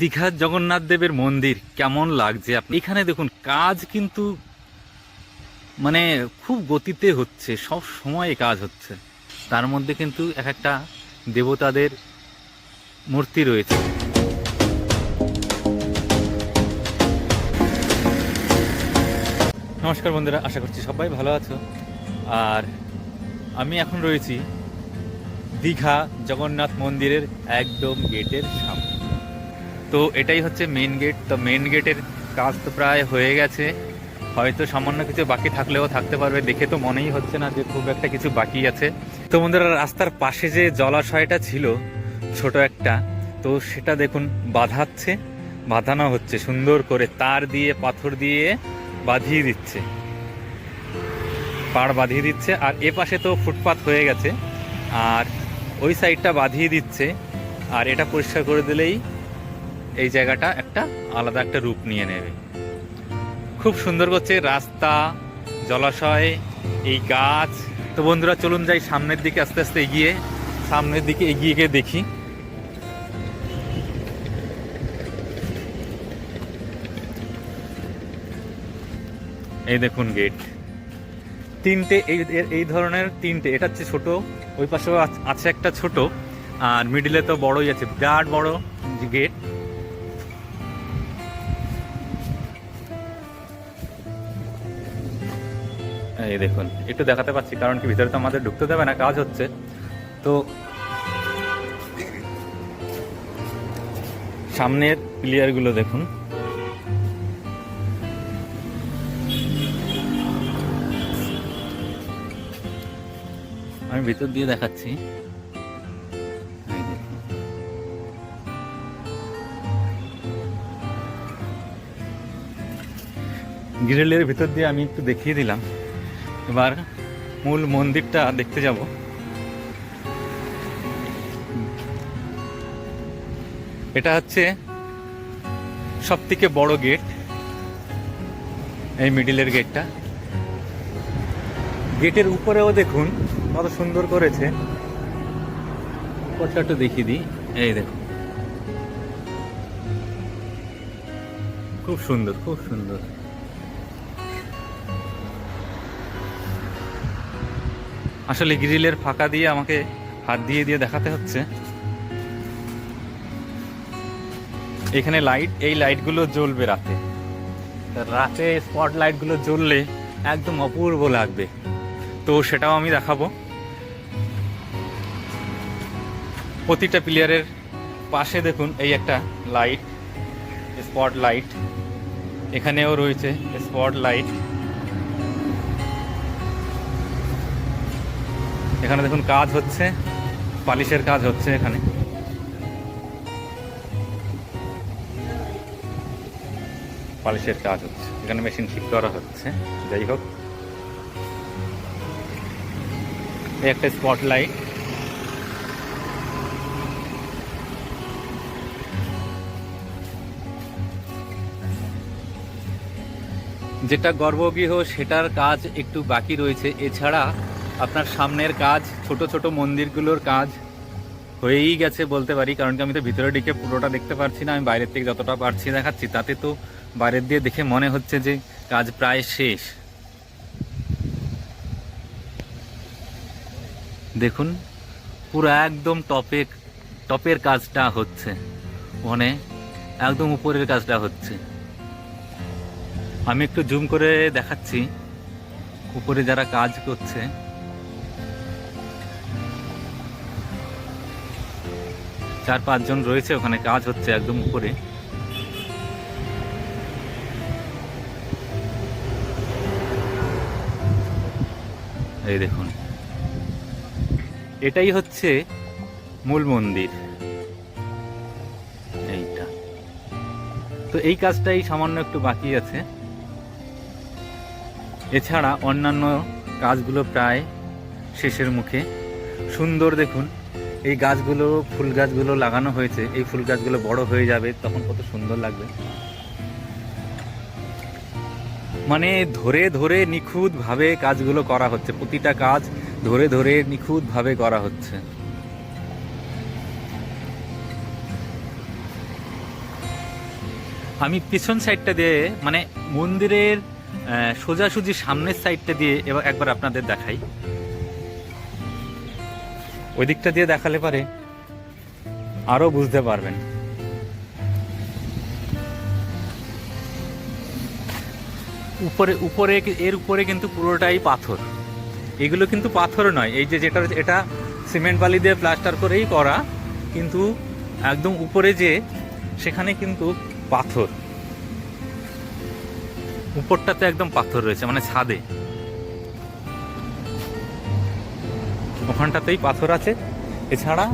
দীঘার জগন্নাথ দেবের মন্দির কেমন লাগছে আপনি? এখানে দেখুন, কাজ কিন্তু মানে খুব গতিতে হচ্ছে, সব সময় কাজ হচ্ছে। তার মধ্যে কিন্তু এক একটা দেবতাদের মূর্তি রয়েছে। নমস্কার বন্ধুরা, আশা করছি সবাই ভালো আছো। আর আমি এখন রয়েছি দীঘা জগন্নাথ মন্দিরের একদম গেটের সামনে। তো এটাই হচ্ছে মেন গেট তো মেন গেটের কাজ তো প্রায় হয়ে গেছে। হয়তো সামান্য কিছু বাকি থাকলেও থাকতে পারবে। দেখে তো মনেই হচ্ছে না যে খুব একটা কিছু বাকি আছে। তো বন্ধুরা, রাস্তার পাশে যে জলাশয়টা ছিল, ছোট একটা, তো সেটা দেখুন বাঁধাচ্ছে, বাঁধানো হচ্ছে সুন্দর করে। তার দিয়ে পাথর দিয়ে বাঁধিয়ে দিচ্ছে। পাড় বাঁধিয়ে দিচ্ছে। আর এ পাশে তো ফুটপাত হয়ে গেছে। আর ওই সাইডটা বাঁধিয়ে দিচ্ছে। আর এটা পরিষ্কার করে দিলেই এই জায়গাটা একটা আলাদা একটা রূপ নিয়ে নেবে। খুব সুন্দর করছে রাস্তা, জলাশয়, এই গাছ। তো বন্ধুরা, চলুন যাই সামনের দিকে, আস্তে আস্তে এগিয়ে, সামনের দিকে এগিয়ে গিয়ে দেখি। এই দেখুন গেট। তিনটে, এই এই ধরনের তিনটে, এটা হচ্ছে ছোট, ওই পাশেও আছে একটা ছোট, আর মিডিলে তো বড়ই আছে, বিরাট বড় গেট। এই দেখুন, একটু দেখাতে পাচ্ছি, কারণ কি ভিতরে তো আমাদের ঢুকতে দেবে না, কাজ হচ্ছে। তো সামনের প্লেয়ারগুলো দেখুন। আমি ভিতর দিয়ে দেখাচ্ছি। গ্রিলের ভিতর দিয়ে আমি একটু দেখিয়ে দিলাম। এবার মূল মন্দিরটা দেখতে যাব। এটা হচ্ছে সব থেকে বড় গেট, এই মিডিলের গেটটা। গেটের উপরেও দেখুন কত সুন্দর করেছে। উপরটা একটু দেখিয়ে দিই, এই দেখুন। খুব সুন্দর খুব সুন্দর। আসলে গ্রিলের ফাঁকা দিয়ে আমাকে হাত দিয়ে দিয়ে দেখাতে হচ্ছে। এখানে লাইট এই লাইটগুলো জ্বলবে রাতে। রাতে স্পট লাইটগুলো জ্বললে একদম অপূর্ব লাগবে। তো সেটাও আমি দেখাবো। প্রতিটা প্লেয়ারের পাশে দেখুন এই একটা লাইট স্পট লাইট এখানেও রয়েছে স্পট লাইট এখানে দেখুন কাজ হচ্ছে, পালিশের কাজ হচ্ছে এখানে। পালিশের কাজ হচ্ছে, এখানে মেশিন ঠিক করা হচ্ছে, যাই হোক। একটা স্পট লাইট যেটা গর্ভগৃহ, সেটার কাজ একটু বাকি রয়েছে। এছাড়া আপনার সামনের কাজ, ছোট ছোট মন্দিরগুলোর কাজ হয়েই গেছে বলতে পারি, কারণ কি আমি তো ভিতরে ঢুকে পুরোটা দেখতে পারছি না, আমি বাইরের থেকে যতটা পারছি দেখাচ্ছি, তাতে তো বাইরের দিয়ে দেখে মনে হচ্ছে যে কাজ প্রায় শেষ। দেখুন, পুরো একদম টপে, টপের কাজটা হচ্ছে ওখানে একদম উপরের কাজটা হচ্ছে। আমি একটু জুম করে দেখাচ্ছি, উপরে যারা কাজ করছে চার পাঁচজন রয়েছে, ওখানে কাজ হচ্ছে একদম উপরে। এই দেখুন। এটাই হচ্ছে মূল মন্দির। এইটা। তো এই কাজটাই সামান্য একটু বাকি আছে। এছাড়া অন্যান্য কাজগুলো প্রায় শেষের মুখে। সুন্দর দেখুন। এই গাছগুলো, ফুল গাছগুলো লাগানো হয়েছে। এই ফুল গাছগুলো বড় হয়ে যাবে, তখন কত সুন্দর লাগবে। মানে ধরে ধরে নিখুঁতভাবে কাজগুলো করা হচ্ছে। প্রতিটা কাজ ধরে ধরে নিখুঁতভাবে করা হচ্ছে। আমি পিছন সাইডটা দিয়ে মানে মন্দিরের সোজাসুজি সামনের সাইডটা দিয়ে এবার একবার আপনাদের দেখাই। ওই দিকটা দিয়ে দেখালে পারে আরও বুঝতে পারবেন। উপরে উপরে, এর উপরে কিন্তু পুরোটাই পাথর। এগুলো কিন্তু পাথর নয়, এই যে যেটা এটা সিমেন্ট বালি দিয়ে প্লাস্টার করেই করা, কিন্তু একদম উপরে যে, সেখানে কিন্তু পাথর। উপরটাতে একদম পাথর রয়েছে মানে ছাদে। ওখানটাতেই পাথর আছে। এছাড়া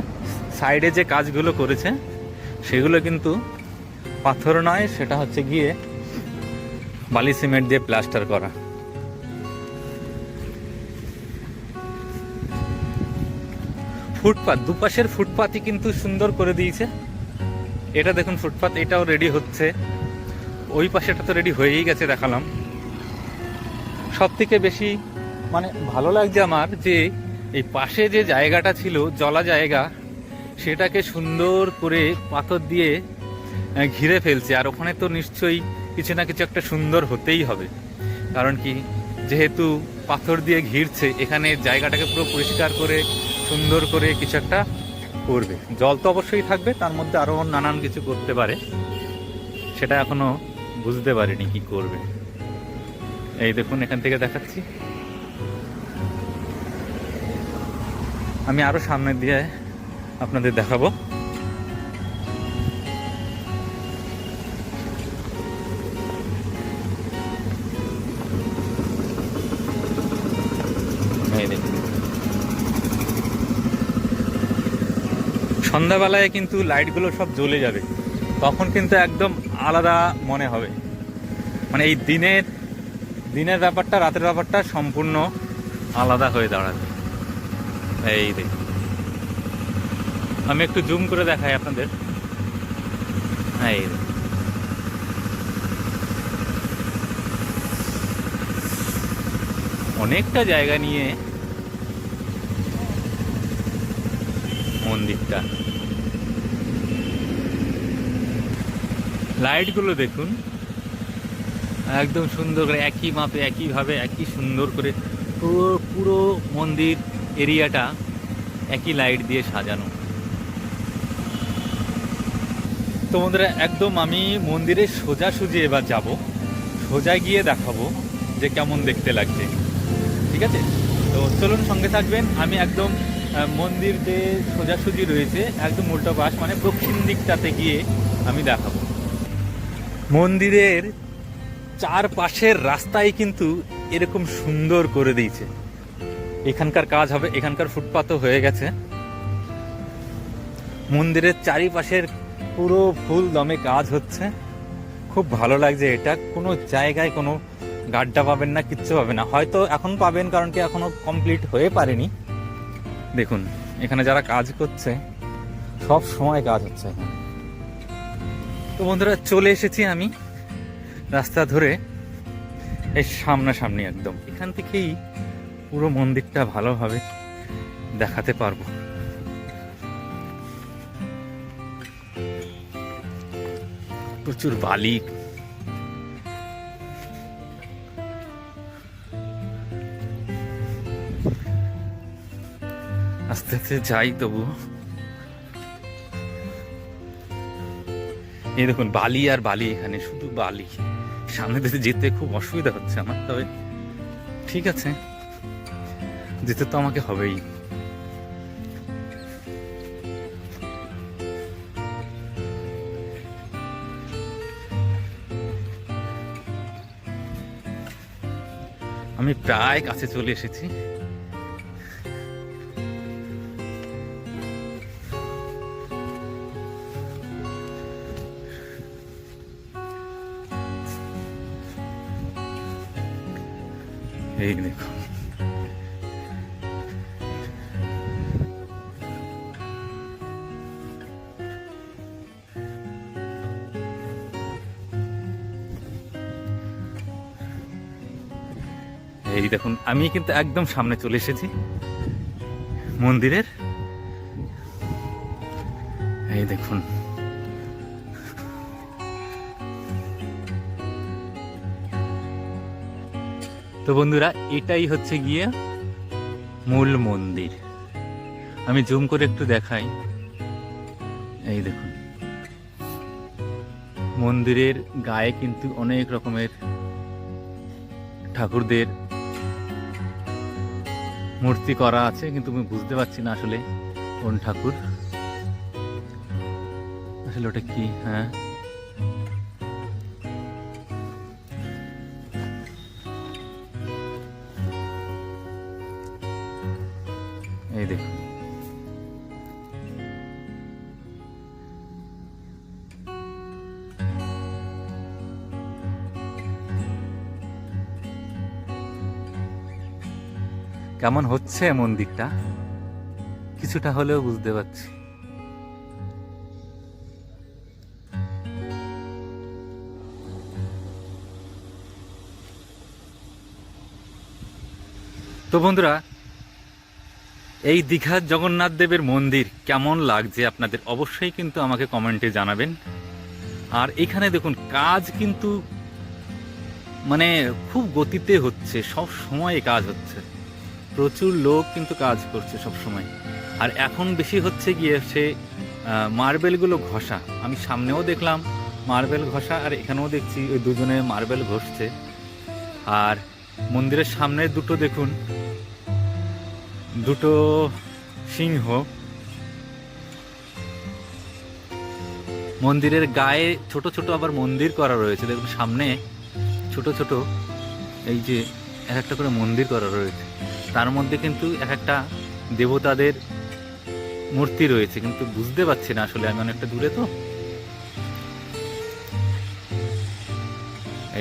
সাইডে যে কাজগুলো করেছে, সেগুলো কিন্তু পাথর নয়, সেটা হচ্ছে গিয়ে বালি সিমেন্ট দিয়ে প্লাস্টার করা। ফুটপাত, দুপাশের ফুটপাতই কিন্তু সুন্দর করে দিয়েছে। এটা দেখুন, ফুটপাত এটাও রেডি হচ্ছে। ওই পাশেটা তো রেডি হয়েই গেছে, দেখালাম। সব থেকে বেশি মানে ভালো লাগছে আমার যে এই পাশে যে জায়গাটা ছিল, জলা জায়গা, সেটাকে সুন্দর করে পাথর দিয়ে ঘিরে ফেলছে। আর ওখানে তো নিশ্চয়ই কিছু না কিছু একটা সুন্দর হতেই হবে। কারণ কি, যেহেতু পাথর দিয়ে ঘিরছে, এখানে জায়গাটাকে পুরো পরিষ্কার করে, সুন্দর করে কিছু একটা করবে। জল তো অবশ্যই থাকবে, তার মধ্যে আরও নানান কিছু করতে পারে। সেটা এখনও বুঝতে পারিনি কি করবে। এই দেখুন, এখান থেকে দেখাচ্ছি। আমি আরও সামনে দিয়ে আপনাদের দেখাবো। সন্ধ্যাবেলায় কিন্তু লাইটগুলো সব জ্বলে যাবে। তখন কিন্তু একদম আলাদা মনে হবে। মানে এই দিনের দিনের ব্যাপারটা, রাতের ব্যাপারটা সম্পূর্ণ আলাদা হয়ে দাঁড়াবে। এই দেখুন। আমি একটু জুম করে দেখাই আপনাদের। এই দেখুন। অনেকটা জায়গা নিয়ে মন্দিরটা। লাইটগুলো দেখুন। একদম সুন্দর করে, একই মাপে, একইভাবে, একই সুন্দর করে পুরো পুরো মন্দির এরিয়াটা একই লাইট দিয়ে সাজানো। তো বন্ধুরা, একদম আমি মন্দিরের সোজাসুজি এবার যাব। সোজা গিয়ে দেখাবো যে কেমন দেখতে লাগছে। ঠিক আছে? তো চলুন সঙ্গে থাকবেন। আমি একদম মন্দির যে সোজাসুজি রয়েছে, একদম উল্টো পাশ মানে দক্ষিণ দিকটাতে গিয়ে আমি দেখাবো। মন্দিরের চারপাশের রাস্তায় কিন্তু এরকম সুন্দর করে দিয়েছে। এখানকার কাজ হবে, এখানকার ফুটপাতও হয়ে গেছে। মন্দিরের চারিপাশের পুরো ফুল দমে কাজ হচ্ছে। খুব ভালো লাগছে এটা। কোনো জায়গায় কোনো গাড্ডা পাবেন না, কিচ্ছু পাবেন না। হয়তো এখন পাবেন, কারণ কি এখনও কমপ্লিট হয়ে পারেনি। দেখুন, এখানে যারা কাজ করছে, সব সময় কাজ হচ্ছে এখানে। তো বন্ধুরা, চলে এসেছি আমি রাস্তা ধরে এই সামনাসামনি একদম। এখান থেকেই পুরো মন্দিরটা ভালোভাবে দেখাতে পারব। প্রচুর বালি। আস্তে আস্তে যাই তবু। এই দেখুন, বালি আর বালি এখানে, শুধু বালি। সামনে যেতে খুব অসুবিধা হচ্ছে আমার, তবে ঠিক আছে। যেতে তো আমাকে হবেই। আমি প্রায় কাছে চলে এসেছি। এই দেখুন। দেখুন, আমি কিন্তু একদম সামনে চলে এসেছি। মন্দিরের? এই দেখুন। তো বন্ধুরা, এটাই হচ্ছে গিয়ে মূল মন্দির। আমি জুম করে একটু দেখাই। এই দেখুন। মন্দিরের গায়ে কিন্তু অনেক রকমের ঠাকুরদের মূর্তি করা আছে, কিন্তু আমি বুঝতে পারছি না আসলে কোন ঠাকুর। আসলে ওটা কি? হ্যাঁ। কেমন হচ্ছে মন্দিরটা কিছুটা হলেও বুঝতে পারছি। তো বন্ধুরা, এই দীঘার জগন্নাথ দেবের মন্দির কেমন লাগছে আপনাদের অবশ্যই কিন্তু আমাকে কমেন্টে জানাবেন। আর এখানে দেখুন, কাজ কিন্তু মানে খুব গতিতে হচ্ছে, সব সময় কাজ হচ্ছে। প্রচুর লোক কিন্তু কাজ করছে সব সময় আর এখন বেশি হচ্ছে গিয়ে সে মার্বেলগুলো ঘষা। আমি সামনেও দেখলাম মার্বেল ঘষা, আর এখানেও দেখছি ওই দুজনে মার্বেল ঘষছে। আর মন্দিরের সামনে দুটো দেখুন, দুটো সিংহ। মন্দিরের গায়ে ছোট ছোট আবার মন্দির করা রয়েছে। দেখুন সামনে ছোট ছোট, এই যে এক একটা করে মন্দির করা রয়েছে। তার মধ্যে কিন্তু এক একটা দেবতাদের মূর্তি রয়েছে, কিন্তু বুঝতে পারছি না আসলে আমি অনেকটা দূরে তো।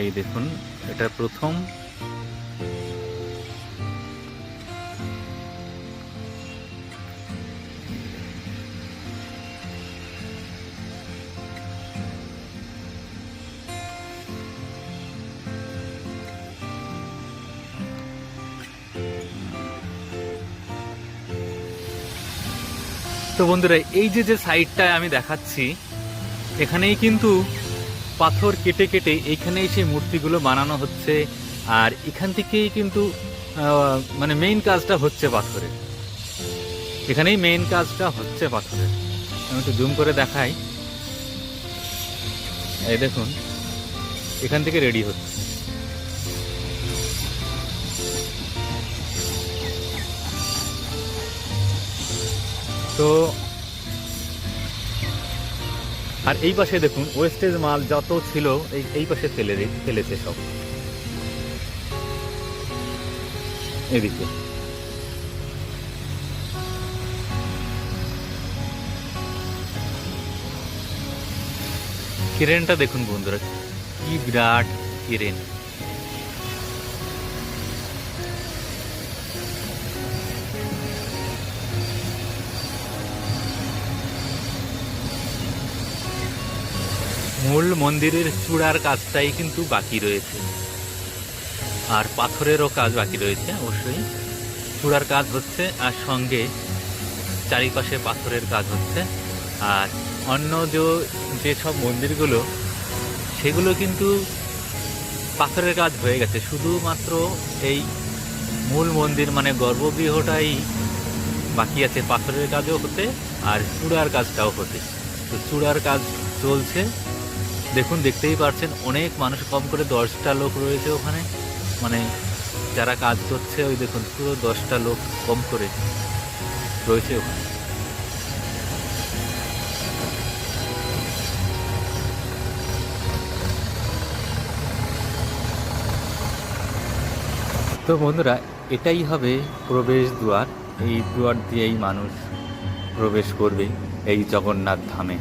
এই দেখুন, এটা প্রথম তো বন্ধুরা, এই যে যে সাইডটায় আমি দেখাচ্ছি, এখানেই কিন্তু পাথর কেটে কেটে এইখানেই সেই মূর্তিগুলো বানানো হচ্ছে, আর এখান থেকেই কিন্তু মানে মেইন কাজটা হচ্ছে পাথরের এখানেই মেইন কাজটা হচ্ছে পাথরের আমি একটু জুম করে দেখাই। এই দেখুন, এখান থেকে রেডি হচ্ছে। তো আর এই পাশে দেখুন ওয়েস্টেজ মাল যত ছিল, এই এই পাশে ফেলে ফেলেছে সব। এদিকে। ক্রেনটা দেখুন বন্ধুরা, কি বিরাট ক্রেন। মন্দিরের চূড়ার কাজটাই কিন্তু বাকি রয়েছে। আর পাথরেরও কাজ বাকি রয়েছে, অবশ্যই। চূড়ার কাজ হচ্ছে, আর সঙ্গে চারিপাশে পাথরের কাজ হচ্ছে। আর অন্য যেসব মন্দিরগুলো, সেগুলো কিন্তু পাথরের কাজ হয়ে গেছে। শুধুমাত্র এই মূল মন্দির মানে গর্ভগৃহটাই বাকি আছে, পাথরের কাজও হতে আর চূড়ার কাজটাও হতে। তো চূড়ার কাজ চলছে। দেখুন, দেখতেই পারছেন, অনেক মানুষ, কম করে দশটা লোক রয়েছে ওখানে। মানে যারা কাজ করছে, ওই দেখুন, পুরো দশটা লোক কম করে রয়েছে ওখানে। তো বন্ধুরা, এটাই হবে প্রবেশ দুয়ার। এই দুয়ার দিয়েই মানুষ প্রবেশ করবে এই জগন্নাথ ধামে।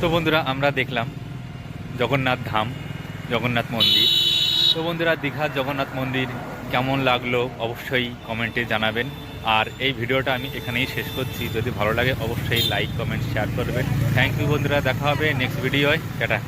তো বন্ধুরা, আমরা দেখলাম জগন্নাথ ধাম, জগন্নাথ মন্দির। তো বন্ধুরা দীঘার জগন্নাথ মন্দির কেমন লাগল অবশ্যই কমেন্টে জানাবেন। আর এই ভিডিওটা আমি এখানেই শেষ করছি। যদি ভালো লাগে, অবশ্যই লাইক, কমেন্ট শেয়ার করবেন। থ্যাংক ইউ বন্ধুরা, দেখা হবে নেক্সট ভিডিওয় টাটা।